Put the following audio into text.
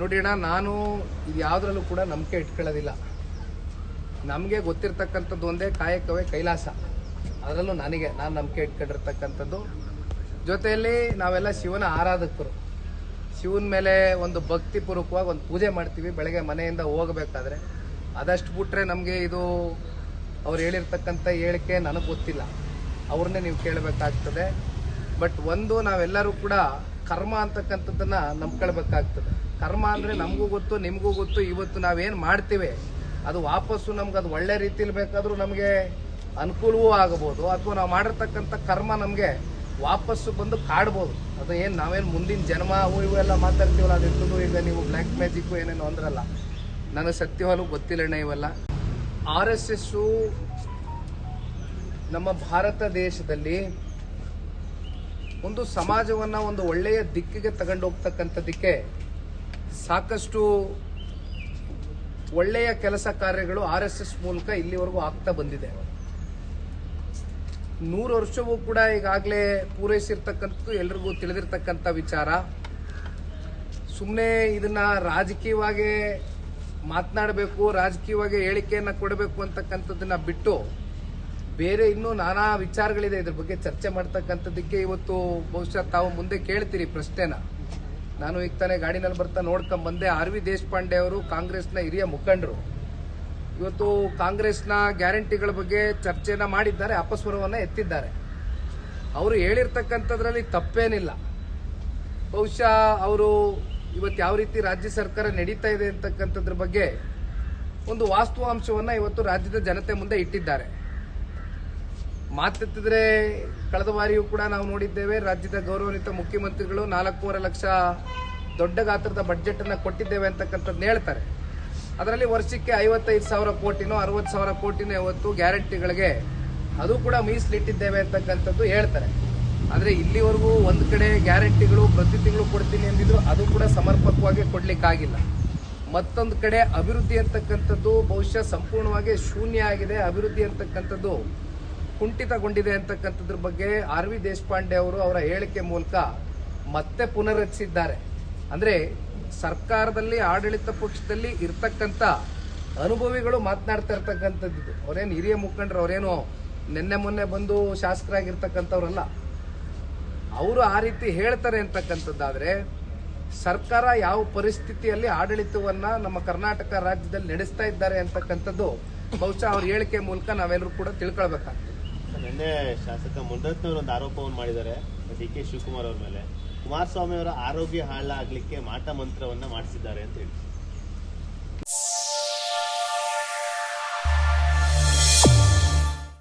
ನೋಡಿ ನಾನು ಇದು ಯಾವುದ್ರಲ್ಲೂ ಕೂಡ ನಂಬಿಕೆ ಇಟ್ಕೊಳ್ಳೋದಿಲ್ಲ. ನಮಗೆ ಗೊತ್ತಿರ್ತಕ್ಕಂಥದ್ದು ಒಂದೇ ಕಾಯಕವೇ ಕೈಲಾಸ. ಅದರಲ್ಲೂ ನನಗೆ, ನಾನು ನಂಬಿಕೆ ಇಟ್ಕೊಂಡಿರ್ತಕ್ಕಂಥದ್ದು. ಜೊತೆಯಲ್ಲಿ ನಾವೆಲ್ಲ ಶಿವನ ಆರಾಧಕರು. ಶಿವನ ಮೇಲೆ ಒಂದು ಭಕ್ತಿಪೂರ್ವಕವಾಗಿ ಒಂದು ಪೂಜೆ ಮಾಡ್ತೀವಿ, ಬೆಳಗ್ಗೆ ಮನೆಯಿಂದ ಹೋಗಬೇಕಾದ್ರೆ. ಅದಷ್ಟು ಬಿಟ್ಟರೆ ನಮಗೆ ಇದು, ಅವ್ರು ಹೇಳಿರ್ತಕ್ಕಂಥ ಹೇಳಿಕೆ ನನಗೆ ಗೊತ್ತಿಲ್ಲ. ಅವ್ರನ್ನೇ ನೀವು ಕೇಳಬೇಕಾಗ್ತದೆ. ಬಟ್ ಒಂದು, ನಾವೆಲ್ಲರೂ ಕೂಡ ಕರ್ಮ ಅಂತಕ್ಕಂಥದ್ದನ್ನು ನಂಬ್ಕೊಳ್ಬೇಕಾಗ್ತದೆ. ಕರ್ಮ ಅಂದ್ರೆ ನಮಗೂ ಗೊತ್ತು, ನಿಮಗೂ ಗೊತ್ತು, ಇವತ್ತು ನಾವೇನು ಮಾಡ್ತೀವಿ? ಅದು ವಾಪಸ್ಸು ನಮ್ಗೆ ಅದು ಒಳ್ಳೆ ರೀತಿಲಿ ಬೇಕಾದರೂ ನಮಗೆ ಅನುಕೂಲವೂ ಆಗಬಹುದು ಅಥವಾ ನಾವು ಮಾಡಿರ್ತಕ್ಕಂಥ ಕರ್ಮ ನಮಗೆ ವಾಪಸ್ಸು ಬಂದು ಕಾಡ್ಬೋದು. ಅದು ಏನು ನಾವೇನು ಮುಂದಿನ ಜನ್ಮ, ಅವು ಇವೆಲ್ಲ ಮಾತಾಡ್ತೀವಲ್ಲ ಅದಿರ್ತದ್ದು ಈಗ ನೀವು ಬ್ಲ್ಯಾಕ್ ಮ್ಯಾಜಿಕ್ ಏನೇನು ಅಂದ್ರಲ್ಲ. ನನಗೆ ಸತ್ಯವಾಲು ಗೊತ್ತಿಲ್ಲಣ್ಣ ಇವೆಲ್ಲ. ಆರ್ ಎಸ್ ಎಸ್ಸು ನಮ್ಮ ಭಾರತ ದೇಶದಲ್ಲಿ ಒಂದು ಸಮಾಜವನ್ನ ಒಂದು ಒಳ್ಳೆಯ ದಿಕ್ಕಿಗೆ ತಗೊಂಡು ಹೋಗ್ತಕ್ಕಂಥದ್ದಕ್ಕೆ ಸಾಕಷ್ಟು ಒಳ್ಳೆಯ ಕೆಲಸ ಕಾರ್ಯಗಳು ಆರ್ ಎಸ್ ಎಸ್ ಮೂಲಕ ಇಲ್ಲಿವರೆಗೂ ಆಗ್ತಾ ಬಂದಿದೆ. ನೂರು ವರ್ಷವೂ ಕೂಡ ಈಗಾಗಲೇ ಪೂರೈಸಿರ್ತಕ್ಕಂಥದ್ದು ಎಲ್ರಿಗೂ ತಿಳಿದಿರ್ತಕ್ಕಂಥ ವಿಚಾರ. ಸುಮ್ಮನೆ ಇದನ್ನ ರಾಜಕೀಯವಾಗಿ ಮಾತನಾಡಬೇಕು, ರಾಜಕೀಯವಾಗಿ ಹೇಳಿಕೆಯನ್ನ ಕೊಡಬೇಕು ಅಂತಕ್ಕಂಥದ್ದನ್ನ ಬಿಟ್ಟು ಬೇರೆ ಇನ್ನೂ ನಾನಾ ವಿಚಾರಗಳಿದೆ ಇದ್ರ ಬಗ್ಗೆ ಚರ್ಚೆ ಮಾಡ್ತಕ್ಕಂಥದ್ದಕ್ಕೆ ಇವತ್ತು ಬಹುಶಃ ತಾವು ಮುಂದೆ ಕೇಳ್ತೀರಿ ಪ್ರಶ್ನೆನ. ನಾನು ಈಗ ತಾನೇ ಗಾಡಿನಲ್ಲಿ ಬರ್ತಾ ನೋಡ್ಕೊಂಡ್ ಬಂದೆ ಆರ್ ವಿ ದೇಶಪಾಂಡೆ ಅವರು, ಕಾಂಗ್ರೆಸ್ನ ಹಿರಿಯ ಮುಖಂಡರು. ಇವತ್ತು ಕಾಂಗ್ರೆಸ್ನ ಗ್ಯಾರಂಟಿಗಳ ಬಗ್ಗೆ ಚರ್ಚೆನ ಮಾಡಿದ್ದಾರೆ, ಅಪಸ್ವರವನ್ನ ಎತ್ತಿದ್ದಾರೆ. ಅವರು ಹೇಳಿರ್ತಕ್ಕಂಥದ್ರಲ್ಲಿ ತಪ್ಪೇನಿಲ್ಲ. ಬಹುಶಃ ಅವರು ಇವತ್ತು ಯಾವ ರೀತಿ ರಾಜ್ಯ ಸರ್ಕಾರ ನಡೀತಾ ಇದೆ ಅಂತಕ್ಕಂಥದ್ರ ಬಗ್ಗೆ ಒಂದು ವಾಸ್ತವಾಂಶವನ್ನ ಇವತ್ತು ರಾಜ್ಯದ ಜನತೆ ಮುಂದೆ ಇಟ್ಟಿದ್ದಾರೆ. ಮಾತೆತ್ತಿದ್ರೆ ಕಳೆದ ಬಾರಿಯೂ ಕೂಡ ನಾವು ನೋಡಿದ್ದೇವೆ, ರಾಜ್ಯದ ಗೌರವಾನ್ವಿತ ಮುಖ್ಯಮಂತ್ರಿಗಳು ನಾಲ್ಕೂವರೆ ಲಕ್ಷ ದೊಡ್ಡ ಗಾತ್ರದ ಬಜೆಟ್ ಅನ್ನ ಕೊಟ್ಟಿದ್ದೇವೆ ಅಂತಕ್ಕಂಥದ್ದು ಹೇಳ್ತಾರೆ. ಅದರಲ್ಲಿ ವರ್ಷಕ್ಕೆ ಐವತ್ತೈದು ಸಾವಿರ ಕೋಟಿನೋ ಅರವತ್ತು ಸಾವಿರ ಕೋಟಿನೋ ಇವತ್ತು ಗ್ಯಾರಂಟಿಗಳಿಗೆ ಅದು ಕೂಡ ಮೀಸಲಿಟ್ಟಿದ್ದೇವೆ ಅಂತಕ್ಕಂಥದ್ದು ಹೇಳ್ತಾರೆ. ಆದರೆ ಇಲ್ಲಿವರೆಗೂ ಒಂದು ಕಡೆ ಗ್ಯಾರಂಟಿಗಳು ಪ್ರತಿ ತಿಂಗಳು ಕೊಡ್ತೀನಿ ಅಂದಿದ್ರು ಅದು ಕೂಡ ಸಮರ್ಪಕವಾಗಿ ಕೊಡ್ಲಿಕ್ಕಾಗಿಲ್ಲ. ಮತ್ತೊಂದು ಕಡೆ ಅಭಿವೃದ್ಧಿ ಅಂತಕ್ಕಂಥದ್ದು ಬಹುಶಃ ಸಂಪೂರ್ಣವಾಗಿ ಶೂನ್ಯ ಆಗಿದೆ. ಅಭಿವೃದ್ಧಿ ಅಂತಕ್ಕಂಥದ್ದು ಕುಂಠಿತಗೊಂಡಿದೆ ಅಂತಕ್ಕಂಥದ್ರ ಬಗ್ಗೆ ಆರ್ ವಿ ದೇಶಪಾಂಡೆ ಅವರು ಅವರ ಹೇಳಿಕೆ ಮೂಲಕ ಮತ್ತೆ ಪುನರ್ರಚಿಸಿದ್ದಾರೆ ಅಂದ್ರೆ ಸರ್ಕಾರದಲ್ಲಿ, ಆಡಳಿತ ಪಕ್ಷದಲ್ಲಿ ಇರ್ತಕ್ಕಂಥ ಅನುಭವಿಗಳು ಮಾತನಾಡ್ತಾ ಇರ್ತಕ್ಕಂಥದ್ದು ಅವರೇನು ಹಿರಿಯ ಮುಖಂಡರು, ಅವರೇನು ನಿನ್ನೆ ಮೊನ್ನೆ ಬಂದು ಶಾಸಕರಾಗಿರ್ತಕ್ಕಂಥವ್ರಲ್ಲ. ಅವರು ಆ ರೀತಿ ಹೇಳ್ತಾರೆ ಅಂತಕ್ಕಂಥದ್ದಾದ್ರೆ, ಸರ್ಕಾರ ಯಾವ ಪರಿಸ್ಥಿತಿಯಲ್ಲಿ ಆಡಳಿತವನ್ನ ನಮ್ಮ ಕರ್ನಾಟಕ ರಾಜ್ಯದಲ್ಲಿ ನಡೆಸ್ತಾ ಇದ್ದಾರೆ ಅಂತಕ್ಕಂಥದ್ದು ಬಹುಶಃ ಅವ್ರ ಹೇಳಿಕೆ ಮೂಲಕ ನಾವೆಲ್ಲರೂ ಕೂಡ ತಿಳ್ಕೊಳ್ಬೇಕಾಗ್ತದೆ. ನಿನ್ನೆ ಶಾಸಕ ಮುಂಡತ್ನವರು ಒಂದು ಆರೋಪವನ್ನು ಮಾಡಿದ್ದಾರೆ, ಡಿ ಕೆ ಶಿವಕುಮಾರ್ ಅವ್ರ ಮೇಲೆ. ಕುಮಾರಸ್ವಾಮಿ ಅವರ ಆರೋಗ್ಯ ಹಾಳಾಗಲಿಕ್ಕೆ ಮಾಟ ಮಂತ್ರವನ್ನ ಮಾಡಿಸಿದ್ದಾರೆ ಅಂತ ಹೇಳಿ.